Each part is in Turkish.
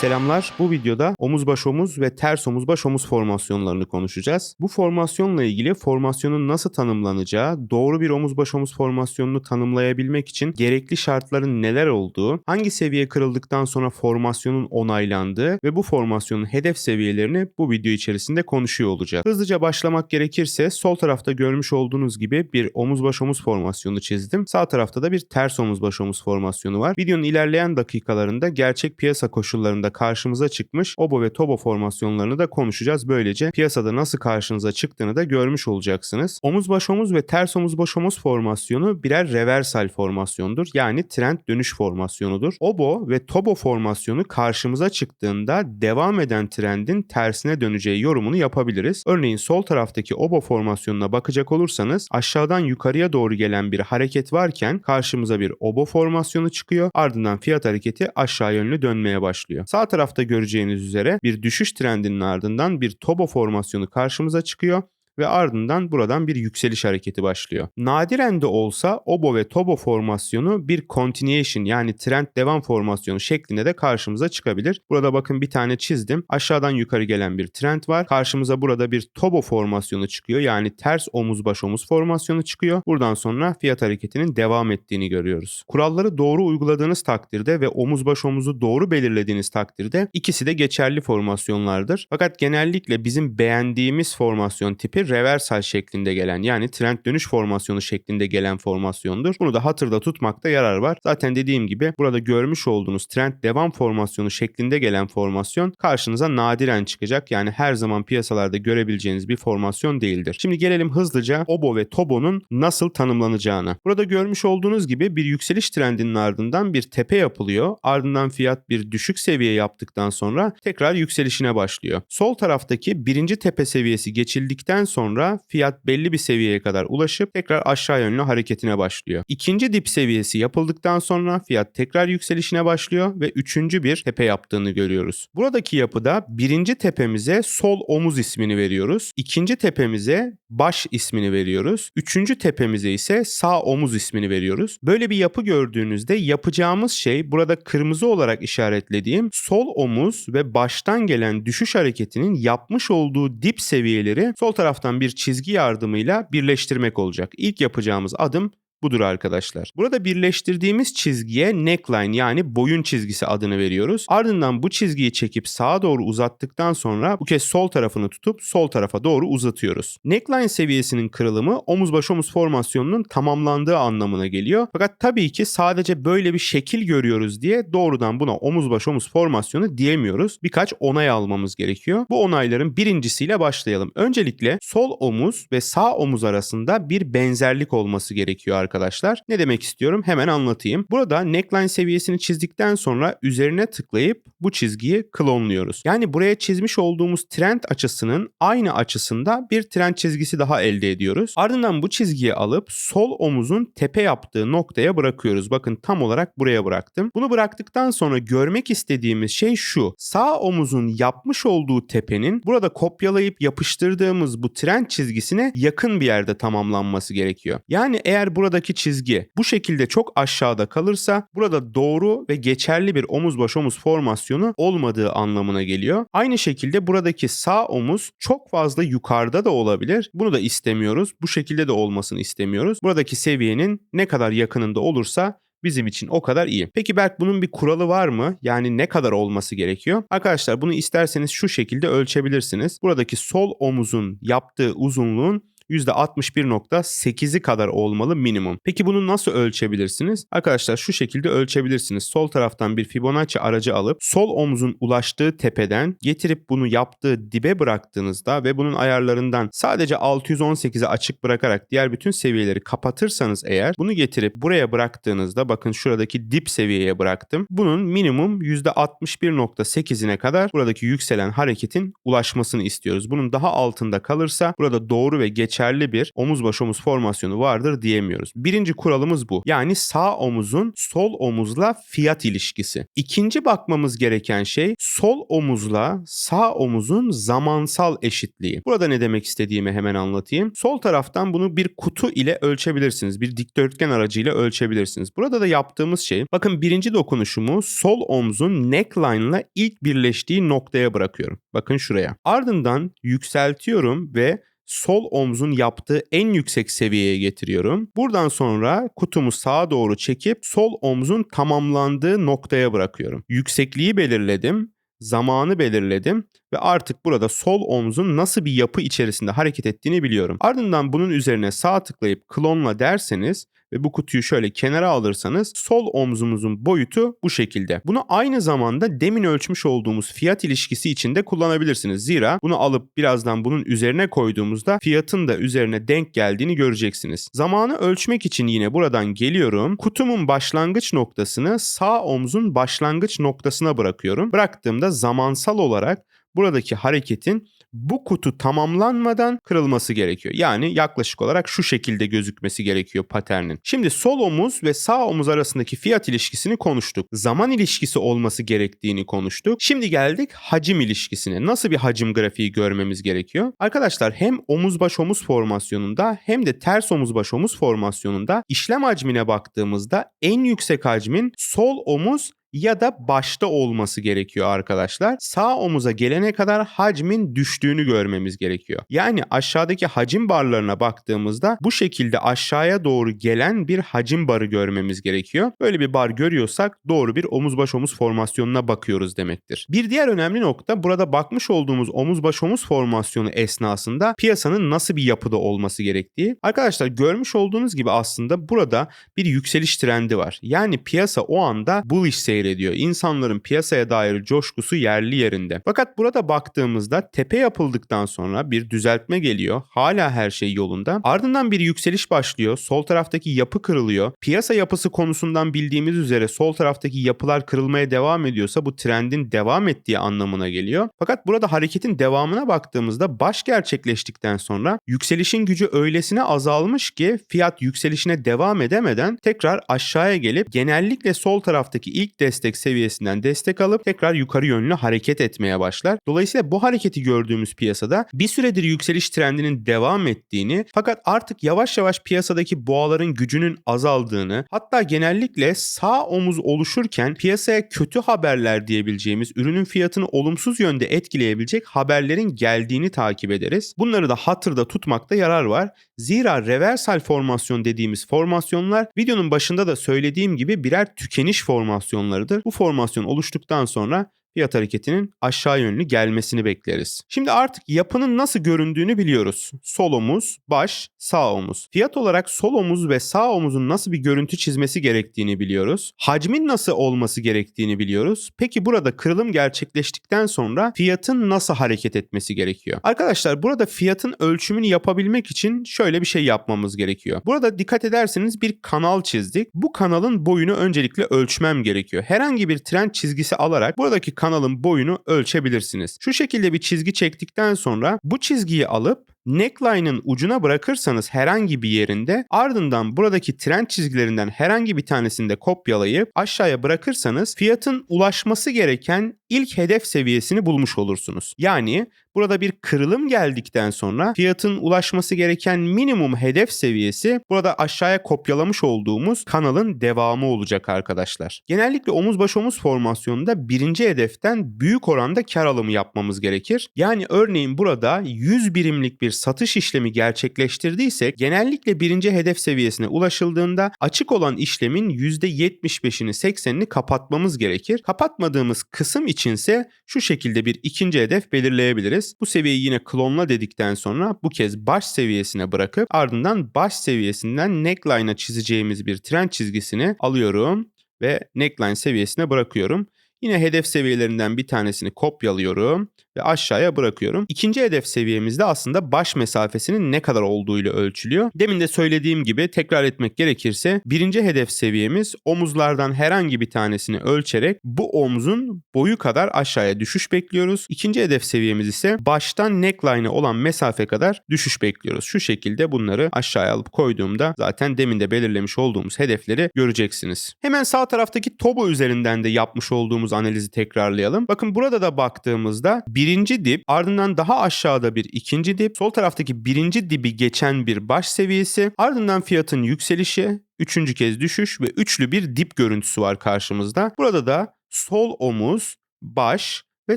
Selamlar. Bu videoda omuz baş omuz ve ters omuz baş omuz formasyonlarını konuşacağız. Bu formasyonla ilgili formasyonun nasıl tanımlanacağı, doğru bir omuz baş omuz formasyonunu tanımlayabilmek için gerekli şartların neler olduğu, hangi seviye kırıldıktan sonra formasyonun onaylandığı ve bu formasyonun hedef seviyelerini bu video içerisinde konuşuyor olacağız. Hızlıca başlamak gerekirse sol tarafta görmüş olduğunuz gibi bir omuz baş omuz formasyonu çizdim. Sağ tarafta da bir ters omuz baş omuz formasyonu var. Videonun ilerleyen dakikalarında gerçek piyasa koşullarında karşımıza çıkmış obo ve tobo formasyonlarını da konuşacağız. Böylece piyasada nasıl karşınıza çıktığını da görmüş olacaksınız. Omuz baş omuz ve ters omuz baş omuz formasyonu birer reversal formasyondur. Yani trend dönüş formasyonudur. Obo ve tobo formasyonu karşımıza çıktığında devam eden trendin tersine döneceği yorumunu yapabiliriz. Örneğin sol taraftaki obo formasyonuna bakacak olursanız aşağıdan yukarıya doğru gelen bir hareket varken karşımıza bir obo formasyonu çıkıyor. Ardından fiyat hareketi aşağı yönlü dönmeye başlıyor. Sağ tarafta göreceğiniz üzere bir düşüş trendinin ardından bir tobo formasyonu karşımıza çıkıyor ve ardından buradan bir yükseliş hareketi başlıyor. Nadiren de olsa obo ve tobo formasyonu bir continuation yani trend devam formasyonu şeklinde de karşımıza çıkabilir. Burada bakın bir tane çizdim. Aşağıdan yukarı gelen bir trend var. Karşımıza burada bir tobo formasyonu çıkıyor. Yani ters omuz baş omuz formasyonu çıkıyor. Buradan sonra fiyat hareketinin devam ettiğini görüyoruz. Kuralları doğru uyguladığınız takdirde ve omuz baş omuzu doğru belirlediğiniz takdirde ikisi de geçerli formasyonlardır. Fakat genellikle bizim beğendiğimiz formasyon tipi reversal şeklinde gelen yani trend dönüş formasyonu şeklinde gelen formasyondur. Bunu da hatırda tutmakta yarar var. Zaten dediğim gibi burada görmüş olduğunuz trend devam formasyonu şeklinde gelen formasyon karşınıza nadiren çıkacak. Yani her zaman piyasalarda görebileceğiniz bir formasyon değildir. Şimdi gelelim hızlıca obo ve tobo'nun nasıl tanımlanacağına. Burada görmüş olduğunuz gibi bir yükseliş trendinin ardından bir tepe yapılıyor. Ardından fiyat bir düşük seviye yaptıktan sonra tekrar yükselişine başlıyor. Sol taraftaki birinci tepe seviyesi geçildikten sonra fiyat belli bir seviyeye kadar ulaşıp tekrar aşağı yönlü hareketine başlıyor. İkinci dip seviyesi yapıldıktan sonra fiyat tekrar yükselişine başlıyor ve üçüncü bir tepe yaptığını görüyoruz. Buradaki yapıda birinci tepemize sol omuz ismini veriyoruz. İkinci tepemize baş ismini veriyoruz. Üçüncü tepemize ise sağ omuz ismini veriyoruz. Böyle bir yapı gördüğünüzde yapacağımız şey burada kırmızı olarak işaretlediğim sol omuz ve baştan gelen düşüş hareketinin yapmış olduğu dip seviyeleri sol taraftan bir çizgi yardımıyla birleştirmek olacak. İlk yapacağımız adım budur arkadaşlar. Burada birleştirdiğimiz çizgiye neckline yani boyun çizgisi adını veriyoruz. Ardından bu çizgiyi çekip sağa doğru uzattıktan sonra bu kez sol tarafını tutup sol tarafa doğru uzatıyoruz. Neckline seviyesinin kırılımı omuz baş omuz formasyonunun tamamlandığı anlamına geliyor. Fakat tabii ki sadece böyle bir şekil görüyoruz diye doğrudan buna omuz baş omuz formasyonu diyemiyoruz. Birkaç onay almamız gerekiyor. Bu onayların birincisiyle başlayalım. Öncelikle sol omuz ve sağ omuz arasında bir benzerlik olması gerekiyor arkadaşlar. Ne demek istiyorum hemen anlatayım. Burada neckline seviyesini çizdikten sonra üzerine tıklayıp bu çizgiyi klonluyoruz. Yani buraya çizmiş olduğumuz trend açısının aynı açısında bir trend çizgisi daha elde ediyoruz. Ardından bu çizgiyi alıp sol omuzun tepe yaptığı noktaya bırakıyoruz. Bakın tam olarak buraya bıraktım. Bunu bıraktıktan sonra görmek istediğimiz şey şu. Sağ omuzun yapmış olduğu tepenin burada kopyalayıp yapıştırdığımız bu trend çizgisine yakın bir yerde tamamlanması gerekiyor. Yani eğer burada buradaki çizgi bu şekilde çok aşağıda kalırsa burada doğru ve geçerli bir omuz baş omuz formasyonu olmadığı anlamına geliyor. Aynı şekilde buradaki sağ omuz çok fazla yukarıda da olabilir. Bunu da istemiyoruz. Bu şekilde de olmasını istemiyoruz. Buradaki seviyenin ne kadar yakınında olursa bizim için o kadar iyi. Peki Berk bunun bir kuralı var mı? Yani ne kadar olması gerekiyor? Arkadaşlar bunu isterseniz şu şekilde ölçebilirsiniz. Buradaki sol omuzun yaptığı uzunluğun %61.8'i kadar olmalı minimum. Peki bunu nasıl ölçebilirsiniz? Arkadaşlar şu şekilde ölçebilirsiniz. Sol taraftan bir Fibonacci aracı alıp sol omuzun ulaştığı tepeden getirip bunu yaptığı dibe bıraktığınızda ve bunun ayarlarından sadece 618'e açık bırakarak diğer bütün seviyeleri kapatırsanız eğer bunu getirip buraya bıraktığınızda bakın şuradaki dip seviyeye bıraktım. Bunun minimum %61.8'ine kadar buradaki yükselen hareketin ulaşmasını istiyoruz. Bunun daha altında kalırsa burada doğru ve geçerli geçerli bir omuz baş omuz formasyonu vardır diyemiyoruz. Birinci kuralımız bu. Yani sağ omuzun sol omuzla fiyat ilişkisi. İkinci bakmamız gereken şey sol omuzla sağ omuzun zamansal eşitliği. Burada ne demek istediğimi hemen anlatayım. Sol taraftan bunu bir kutu ile ölçebilirsiniz. Bir dikdörtgen aracıyla ölçebilirsiniz. Burada da yaptığımız şey bakın birinci dokunuşumu sol omzun neckline ile ilk birleştiği noktaya bırakıyorum. Bakın şuraya. Ardından yükseltiyorum ve sol omzun yaptığı en yüksek seviyeye getiriyorum. Buradan sonra kutumu sağa doğru çekip sol omzun tamamlandığı noktaya bırakıyorum. Yüksekliği belirledim zamanı belirledim ve artık burada sol omzun nasıl bir yapı içerisinde hareket ettiğini biliyorum. Ardından bunun üzerine sağ tıklayıp klonla derseniz ve bu kutuyu şöyle kenara alırsanız sol omzumuzun boyutu bu şekilde. Bunu aynı zamanda demin ölçmüş olduğumuz fiyat ilişkisi için de kullanabilirsiniz. Zira bunu alıp birazdan bunun üzerine koyduğumuzda fiyatın da üzerine denk geldiğini göreceksiniz. Zamanı ölçmek için yine buradan geliyorum. Kutumun başlangıç noktasını sağ omzun başlangıç noktasına bırakıyorum. Bıraktığımda zamansal olarak buradaki hareketin bu kutu tamamlanmadan kırılması gerekiyor. Yani yaklaşık olarak şu şekilde gözükmesi gerekiyor paternin. Şimdi sol omuz ve sağ omuz arasındaki fiyat ilişkisini konuştuk. Zaman ilişkisi olması gerektiğini konuştuk. Şimdi geldik hacim ilişkisine. Nasıl bir hacim grafiği görmemiz gerekiyor? Arkadaşlar hem omuz baş omuz formasyonunda hem de ters omuz baş omuz formasyonunda işlem hacmine baktığımızda en yüksek hacmin sol omuz ya da başta olması gerekiyor arkadaşlar. Sağ omuza gelene kadar hacmin düştüğünü görmemiz gerekiyor. Yani aşağıdaki hacim barlarına baktığımızda bu şekilde aşağıya doğru gelen bir hacim barı görmemiz gerekiyor. Böyle bir bar görüyorsak doğru bir omuz baş omuz formasyonuna bakıyoruz demektir. Bir diğer önemli nokta burada bakmış olduğumuz omuz baş omuz formasyonu esnasında piyasanın nasıl bir yapıda olması gerektiği. Arkadaşlar görmüş olduğunuz gibi aslında burada bir yükseliş trendi var. Yani piyasa o anda bullish seyir seyrediyor. İnsanların piyasaya dair coşkusu yerli yerinde. Fakat burada baktığımızda tepe yapıldıktan sonra bir düzeltme geliyor. Hala her şey yolunda. Ardından bir yükseliş başlıyor. Sol taraftaki yapı kırılıyor. Piyasa yapısı konusundan bildiğimiz üzere sol taraftaki yapılar kırılmaya devam ediyorsa bu trendin devam ettiği anlamına geliyor. Fakat burada hareketin devamına baktığımızda baş gerçekleştikten sonra yükselişin gücü öylesine azalmış ki fiyat yükselişine devam edemeden tekrar aşağıya gelip genellikle sol taraftaki ilk destek seviyesinden destek alıp tekrar yukarı yönlü hareket etmeye başlar. Dolayısıyla bu hareketi gördüğümüz piyasada bir süredir yükseliş trendinin devam ettiğini fakat artık yavaş yavaş piyasadaki boğaların gücünün azaldığını hatta genellikle sağ omuz oluşurken piyasaya kötü haberler diyebileceğimiz ürünün fiyatını olumsuz yönde etkileyebilecek haberlerin geldiğini takip ederiz. Bunları da hatırda tutmakta yarar var. Zira reversal formasyon dediğimiz formasyonlar videonun başında da söylediğim gibi birer tükeniş formasyonları formasyonlarıdır. Bu formasyon oluştuktan sonra fiyat hareketinin aşağı yönlü gelmesini bekleriz. Şimdi artık yapının nasıl göründüğünü biliyoruz. Sol omuz, baş, sağ omuz. Fiyat olarak sol omuz ve sağ omuzun nasıl bir görüntü çizmesi gerektiğini biliyoruz. Hacmin nasıl olması gerektiğini biliyoruz. Peki burada kırılım gerçekleştikten sonra fiyatın nasıl hareket etmesi gerekiyor? Arkadaşlar burada fiyatın ölçümünü yapabilmek için şöyle bir şey yapmamız gerekiyor. Burada dikkat ederseniz bir kanal çizdik. Bu kanalın boyunu öncelikle ölçmem gerekiyor. Herhangi bir trend çizgisi alarak buradaki kanalın boyunu ölçebilirsiniz. Şu şekilde bir çizgi çektikten sonra bu çizgiyi alıp neckline'ın ucuna bırakırsanız herhangi bir yerinde ardından buradaki trend çizgilerinden herhangi bir tanesini de kopyalayıp aşağıya bırakırsanız fiyatın ulaşması gereken ilk hedef seviyesini bulmuş olursunuz. Yani burada bir kırılım geldikten sonra fiyatın ulaşması gereken minimum hedef seviyesi burada aşağıya kopyalamış olduğumuz kanalın devamı olacak arkadaşlar. Genellikle omuz baş omuz formasyonunda birinci hedeften büyük oranda kar alımı yapmamız gerekir. Yani örneğin burada 100 birimlik bir satış işlemi gerçekleştirdiysek genellikle birinci hedef seviyesine ulaşıldığında açık olan işlemin %75'ini 80'ini kapatmamız gerekir. Kapatmadığımız kısım içinse şu şekilde bir ikinci hedef belirleyebiliriz. Bu seviyeyi yine klonla dedikten sonra bu kez baş seviyesine bırakıp ardından baş seviyesinden neckline'a çizeceğimiz bir trend çizgisini alıyorum ve neckline seviyesine bırakıyorum. Yine hedef seviyelerinden bir tanesini kopyalıyorum ve aşağıya bırakıyorum. İkinci hedef seviyemizde aslında baş mesafesinin ne kadar olduğuyla ölçülüyor. Demin de söylediğim gibi tekrar etmek gerekirse birinci hedef seviyemiz omuzlardan herhangi bir tanesini ölçerek bu omzun boyu kadar aşağıya düşüş bekliyoruz. İkinci hedef seviyemiz ise baştan neckline'e olan mesafe kadar düşüş bekliyoruz. Şu şekilde bunları aşağıya alıp koyduğumda zaten demin de belirlemiş olduğumuz hedefleri göreceksiniz. Hemen sağ taraftaki Tobo üzerinden de yapmış olduğumuz analizi tekrarlayalım. Bakın burada da baktığımızda birinci dip ardından daha aşağıda bir ikinci dip sol taraftaki birinci dibi geçen bir baş seviyesi ardından fiyatın yükselişi üçüncü kez düşüş ve üçlü bir dip görüntüsü var karşımızda. Burada da sol omuz, baş ve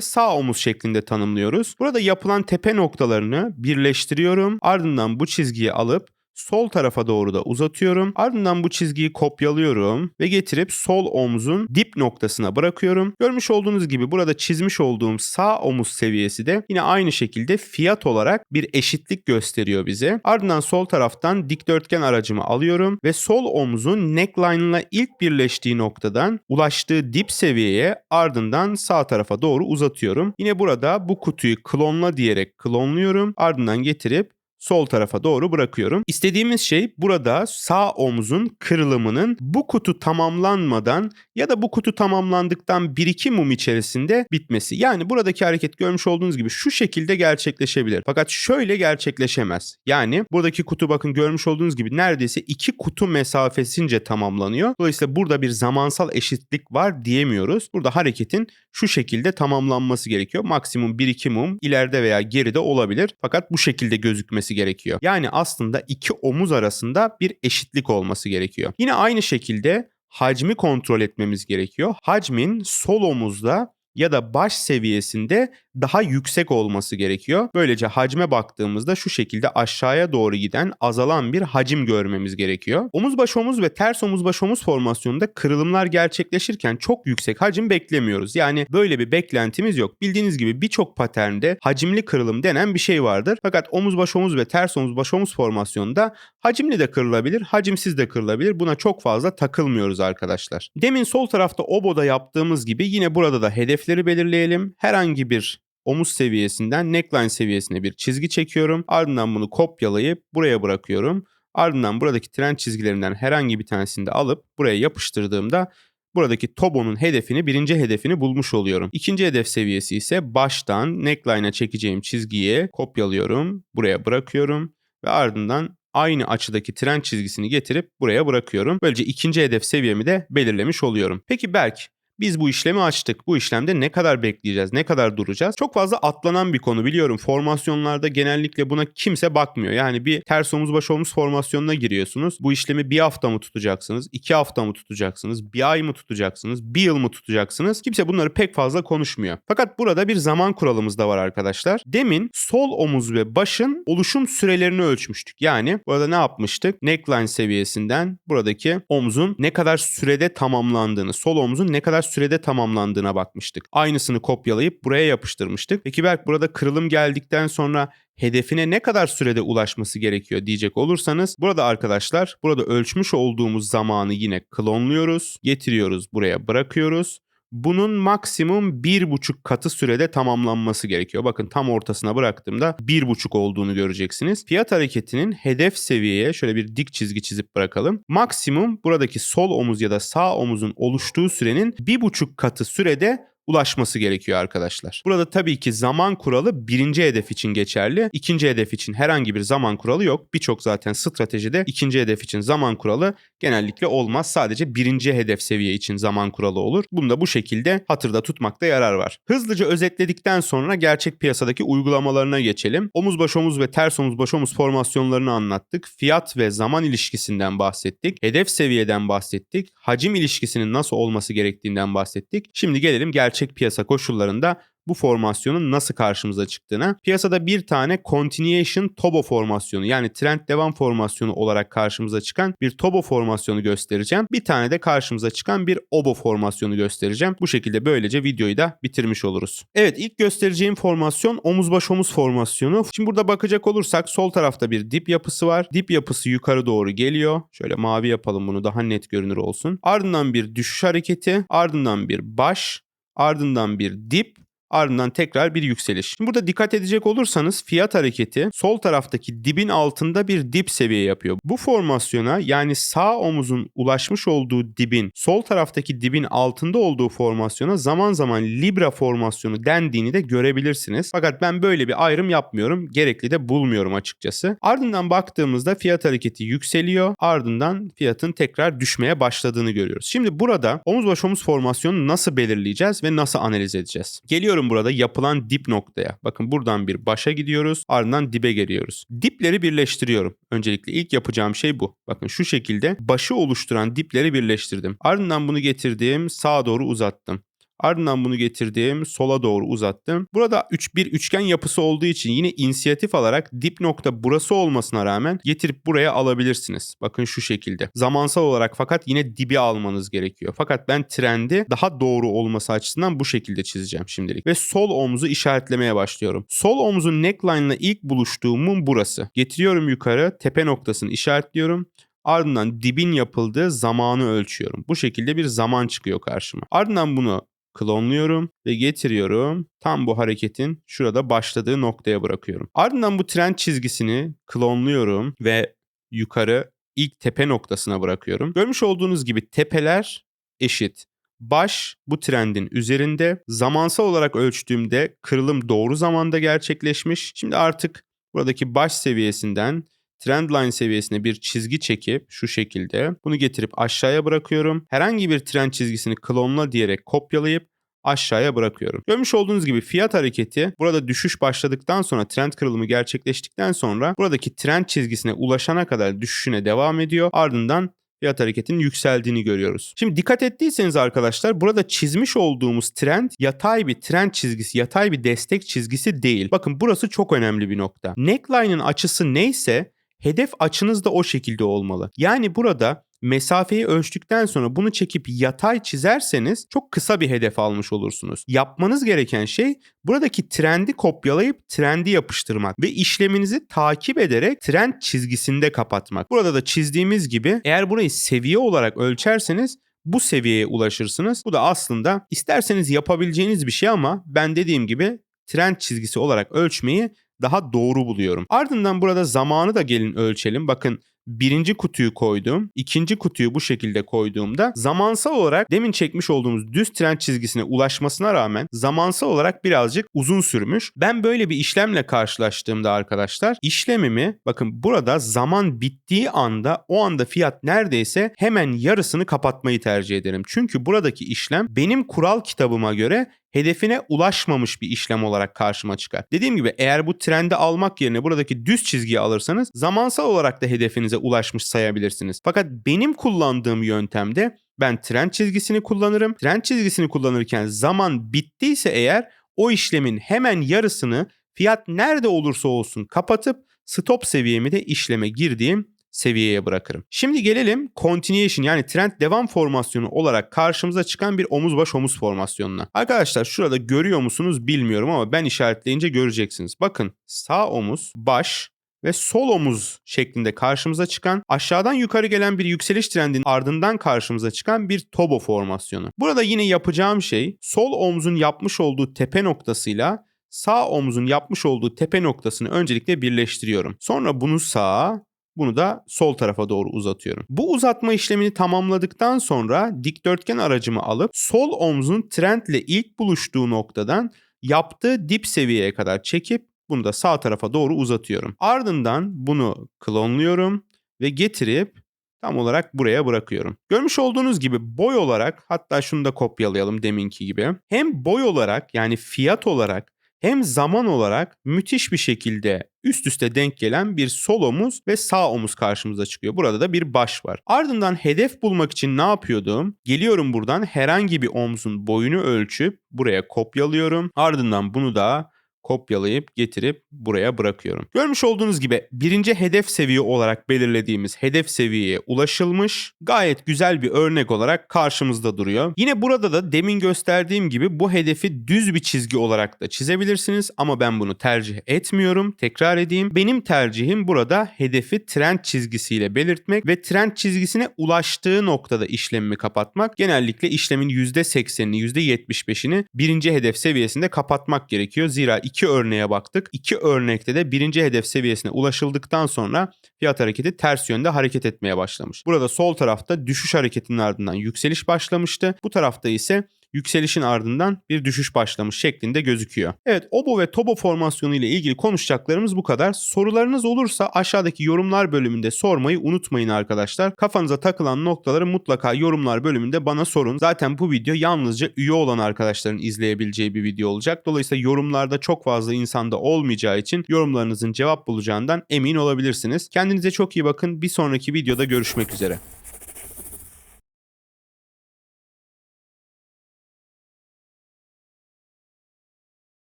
sağ omuz şeklinde tanımlıyoruz. Burada yapılan tepe noktalarını birleştiriyorum. Ardından bu çizgiyi alıp sol tarafa doğru da uzatıyorum. Ardından bu çizgiyi kopyalıyorum ve getirip sol omzun dip noktasına bırakıyorum. Görmüş olduğunuz gibi burada çizmiş olduğum sağ omuz seviyesi de yine aynı şekilde fiyat olarak bir eşitlik gösteriyor bize. Ardından sol taraftan dikdörtgen aracımı alıyorum ve sol omzun neckline ile ilk birleştiği noktadan ulaştığı dip seviyeye ardından sağ tarafa doğru uzatıyorum. Yine burada bu kutuyu klonla diyerek klonluyorum. Ardından getirip sol tarafa doğru bırakıyorum. İstediğimiz şey burada sağ omzun kırılımının bu kutu tamamlanmadan ya da bu kutu tamamlandıktan 1-2 mum içerisinde bitmesi. Yani buradaki hareket görmüş olduğunuz gibi şu şekilde gerçekleşebilir. Fakat şöyle gerçekleşemez. Yani buradaki kutu bakın görmüş olduğunuz gibi neredeyse 2 kutu mesafesince tamamlanıyor. Dolayısıyla burada bir zamansal eşitlik var diyemiyoruz. Burada hareketin şu şekilde tamamlanması gerekiyor. Maksimum 1-2 mum ileride veya geride olabilir. Fakat bu şekilde gözükmesi gerekiyor. Yani aslında iki omuz arasında bir eşitlik olması gerekiyor. Yine aynı şekilde hacmi kontrol etmemiz gerekiyor. Hacmin sol omuzda ya da baş seviyesinde daha yüksek olması gerekiyor. Böylece hacme baktığımızda şu şekilde aşağıya doğru giden azalan bir hacim görmemiz gerekiyor. Omuz baş omuz ve ters omuz baş omuz formasyonunda kırılımlar gerçekleşirken çok yüksek hacim beklemiyoruz. Yani böyle bir beklentimiz yok. Bildiğiniz gibi birçok paternde hacimli kırılım denen bir şey vardır. Fakat omuz baş omuz ve ters omuz baş omuz formasyonunda hacimli de kırılabilir, hacimsiz de kırılabilir. Buna çok fazla takılmıyoruz arkadaşlar. Demin sol tarafta oboda yaptığımız gibi yine burada da hedefleri belirleyelim. Herhangi bir omuz seviyesinden neckline seviyesine bir çizgi çekiyorum. Ardından bunu kopyalayıp buraya bırakıyorum. Ardından buradaki trend çizgilerinden herhangi bir tanesini de alıp buraya yapıştırdığımda buradaki Tobo'nun hedefini, birinci hedefini bulmuş oluyorum. İkinci hedef seviyesi ise baştan neckline'a çekeceğim çizgiyi kopyalıyorum, buraya bırakıyorum ve ardından aynı açıdaki trend çizgisini getirip buraya bırakıyorum. Böylece ikinci hedef seviyemi de belirlemiş oluyorum. Peki Berk, biz bu işlemi açtık. Bu işlemde ne kadar bekleyeceğiz, ne kadar duracağız? Çok fazla atlanan bir konu biliyorum. Formasyonlarda genellikle buna kimse bakmıyor. Yani bir ters omuz baş omuz formasyonuna giriyorsunuz. Bu işlemi bir hafta mı tutacaksınız, iki hafta mı tutacaksınız, bir ay mı tutacaksınız, bir yıl mı tutacaksınız? Kimse bunları pek fazla konuşmuyor. Fakat burada bir zaman kuralımız da var arkadaşlar. Demin sol omuz ve başın oluşum sürelerini ölçmüştük. Yani burada ne yapmıştık? Neckline seviyesinden buradaki omzun ne kadar sürede tamamlandığını, sol omzun ne kadar sürede tamamlandığına bakmıştık. Aynısını kopyalayıp buraya yapıştırmıştık. Peki Berk burada kırılım geldikten sonra hedefine ne kadar sürede ulaşması gerekiyor diyecek olursanız burada arkadaşlar burada ölçmüş olduğumuz zamanı yine klonluyoruz. Getiriyoruz buraya bırakıyoruz bunun maksimum bir buçuk katı sürede tamamlanması gerekiyor. Bakın tam ortasına bıraktığımda bir buçuk olduğunu göreceksiniz. Fiyat hareketinin hedef seviyeye şöyle bir dik çizgi çizip bırakalım. Maksimum buradaki sol omuz ya da sağ omuzun oluştuğu sürenin bir buçuk katı sürede ulaşması gerekiyor arkadaşlar. Burada tabii ki zaman kuralı birinci hedef için geçerli. İkinci hedef için herhangi bir zaman kuralı yok. Birçok zaten stratejide ikinci hedef için zaman kuralı genellikle olmaz. Sadece birinci hedef seviye için zaman kuralı olur. Bunu da bu şekilde hatırda tutmakta yarar var. Hızlıca özetledikten sonra gerçek piyasadaki uygulamalarına geçelim. Omuz baş omuz ve ters omuz baş omuz formasyonlarını anlattık. Fiyat ve zaman ilişkisinden bahsettik. Hedef seviyeden bahsettik. Hacim ilişkisinin nasıl olması gerektiğinden bahsettik. Şimdi gelelim gerçek gerçek piyasa koşullarında bu formasyonun nasıl karşımıza çıktığına. Piyasada bir tane continuation tobo formasyonu yani trend devam formasyonu olarak karşımıza çıkan bir tobo formasyonu göstereceğim. Bir tane de karşımıza çıkan bir obo formasyonu göstereceğim. Bu şekilde böylece videoyu da bitirmiş oluruz. Evet ilk göstereceğim formasyon omuz baş omuz formasyonu. Şimdi burada bakacak olursak sol tarafta bir dip yapısı var. Dip yapısı yukarı doğru geliyor. Şöyle mavi yapalım bunu daha net görünür olsun. Ardından bir düşüş hareketi, ardından bir baş, ardından bir dip, ardından tekrar bir yükseliş. Şimdi burada dikkat edecek olursanız fiyat hareketi sol taraftaki dibin altında bir dip seviye yapıyor. Bu formasyona yani sağ omuzun ulaşmış olduğu dibin sol taraftaki dibin altında olduğu formasyona zaman zaman Libra formasyonu dendiğini de görebilirsiniz. Fakat ben böyle bir ayrım yapmıyorum. Gerekli de bulmuyorum açıkçası. Ardından baktığımızda fiyat hareketi yükseliyor. Ardından fiyatın tekrar düşmeye başladığını görüyoruz. Şimdi burada omuz baş omuz formasyonu nasıl belirleyeceğiz ve nasıl analiz edeceğiz? Geliyorum burada yapılan dip noktaya. Bakın buradan bir başa gidiyoruz. Ardından dibe geliyoruz. Dipleri birleştiriyorum. Öncelikle ilk yapacağım şey bu. Bakın şu şekilde başı oluşturan dipleri birleştirdim. Ardından bunu getirdim sağa doğru uzattım. Ardından bunu getirdim sola doğru uzattım. Burada üç, bir üçgen yapısı olduğu için yine inisiyatif alarak dip nokta burası olmasına rağmen getirip buraya alabilirsiniz. Bakın şu şekilde. Zamansal olarak fakat yine dibi almanız gerekiyor. Fakat ben trendi daha doğru olması açısından bu şekilde çizeceğim şimdilik. Ve sol omuzu işaretlemeye başlıyorum. Sol omuzun neckline ile ilk buluştuğu mum burası. Getiriyorum yukarı tepe noktasını işaretliyorum. Ardından dibin yapıldığı zamanı ölçüyorum. Bu şekilde bir zaman çıkıyor karşıma. Ardından bunu klonluyorum ve getiriyorum. Tam bu hareketin şurada başladığı noktaya bırakıyorum. Ardından bu trend çizgisini klonluyorum ve yukarı ilk tepe noktasına bırakıyorum. Görmüş olduğunuz gibi tepeler eşit. Baş bu trendin üzerinde. Zamansal olarak ölçtüğümde kırılım doğru zamanda gerçekleşmiş. Şimdi artık buradaki baş seviyesinden trendline seviyesine bir çizgi çekip şu şekilde bunu getirip aşağıya bırakıyorum. Herhangi bir trend çizgisini klonla diyerek kopyalayıp aşağıya bırakıyorum. Görmüş olduğunuz gibi fiyat hareketi burada düşüş başladıktan sonra trend kırılımı gerçekleştikten sonra buradaki trend çizgisine ulaşana kadar düşüşüne devam ediyor. Ardından fiyat hareketinin yükseldiğini görüyoruz. Şimdi dikkat ettiyseniz arkadaşlar burada çizmiş olduğumuz trend yatay bir trend çizgisi, yatay bir destek çizgisi değil. Bakın burası çok önemli bir nokta. Neckline'ın açısı neyse hedef açınız da o şekilde olmalı. Yani burada mesafeyi ölçtükten sonra bunu çekip yatay çizerseniz çok kısa bir hedef almış olursunuz. Yapmanız gereken şey buradaki trendi kopyalayıp trendi yapıştırmak ve işleminizi takip ederek trend çizgisinde kapatmak. Burada da çizdiğimiz gibi eğer burayı seviye olarak ölçerseniz bu seviyeye ulaşırsınız. Bu da aslında isterseniz yapabileceğiniz bir şey ama ben dediğim gibi trend çizgisi olarak ölçmeyi daha doğru buluyorum. Ardından burada zamanı da gelin ölçelim. Bakın birinci kutuyu koydum. ikinci kutuyu bu şekilde koyduğumda zamansal olarak demin çekmiş olduğumuz düz trend çizgisine ulaşmasına rağmen zamansal olarak birazcık uzun sürmüş. Ben böyle bir işlemle karşılaştığımda arkadaşlar işlemimi bakın burada zaman bittiği anda o anda fiyat neredeyse hemen yarısını kapatmayı tercih ederim. Çünkü buradaki işlem benim kural kitabıma göre hedefine ulaşmamış bir işlem olarak karşıma çıkar. Dediğim gibi eğer bu trendi almak yerine buradaki düz çizgiyi alırsanız zamansal olarak da hedefinize ulaşmış sayabilirsiniz. Fakat benim kullandığım yöntemde ben trend çizgisini kullanırım. Trend çizgisini kullanırken zaman bittiyse eğer o işlemin hemen yarısını fiyat nerede olursa olsun kapatıp stop seviyemi de işleme girdiğim seviyeye bırakırım. Şimdi gelelim continuation yani trend devam formasyonu olarak karşımıza çıkan bir omuz baş omuz formasyonuna. Arkadaşlar şurada görüyor musunuz bilmiyorum ama ben işaretleyince göreceksiniz. Bakın sağ omuz, baş ve sol omuz şeklinde karşımıza çıkan aşağıdan yukarı gelen bir yükseliş trendinin ardından karşımıza çıkan bir tobo formasyonu. Burada yine yapacağım şey sol omzun yapmış olduğu tepe noktasıyla sağ omzun yapmış olduğu tepe noktasını öncelikle birleştiriyorum. Sonra bunu sağa, bunu da sol tarafa doğru uzatıyorum. Bu uzatma işlemini tamamladıktan sonra dikdörtgen aracımı alıp sol omzun trendle ilk buluştuğu noktadan yaptığı dip seviyeye kadar çekip bunu da sağ tarafa doğru uzatıyorum. Ardından bunu klonluyorum ve getirip tam olarak buraya bırakıyorum. Görmüş olduğunuz gibi boy olarak hatta şunu da kopyalayalım deminki gibi. Hem boy olarak yani fiyat olarak hem zaman olarak müthiş bir şekilde üst üste denk gelen bir sol omuz ve sağ omuz karşımıza çıkıyor. Burada da bir baş var. Ardından hedef bulmak için ne yapıyordum? Geliyorum buradan herhangi bir omzun boyunu ölçüp buraya kopyalıyorum. Ardından bunu da kopyalayıp getirip buraya bırakıyorum. Görmüş olduğunuz gibi birinci hedef seviye olarak belirlediğimiz hedef seviyeye ulaşılmış. Gayet güzel bir örnek olarak karşımızda duruyor. Yine burada da demin gösterdiğim gibi bu hedefi düz bir çizgi olarak da çizebilirsiniz ama ben bunu tercih etmiyorum. Tekrar edeyim. Benim tercihim burada hedefi trend çizgisiyle belirtmek ve trend çizgisine ulaştığı noktada işlemimi kapatmak. Genellikle işlemin %80'ini %75'ini birinci hedef seviyesinde kapatmak gerekiyor. Zira iki örneğe baktık. İki örnekte de birinci hedef seviyesine ulaşıldıktan sonra fiyat hareketi ters yönde hareket etmeye başlamış. Burada sol tarafta düşüş hareketinin ardından yükseliş başlamıştı. Bu tarafta ise yükselişin ardından bir düşüş başlamış şeklinde gözüküyor. Evet Obo ve Tobo formasyonu ile ilgili konuşacaklarımız bu kadar. Sorularınız olursa aşağıdaki yorumlar bölümünde sormayı unutmayın arkadaşlar. Kafanıza takılan noktaları mutlaka yorumlar bölümünde bana sorun. Zaten bu video yalnızca üye olan arkadaşların izleyebileceği bir video olacak. Dolayısıyla yorumlarda çok fazla insanda olmayacağı için yorumlarınızın cevap bulacağından emin olabilirsiniz. Kendinize çok iyi bakın. Bir sonraki videoda görüşmek üzere.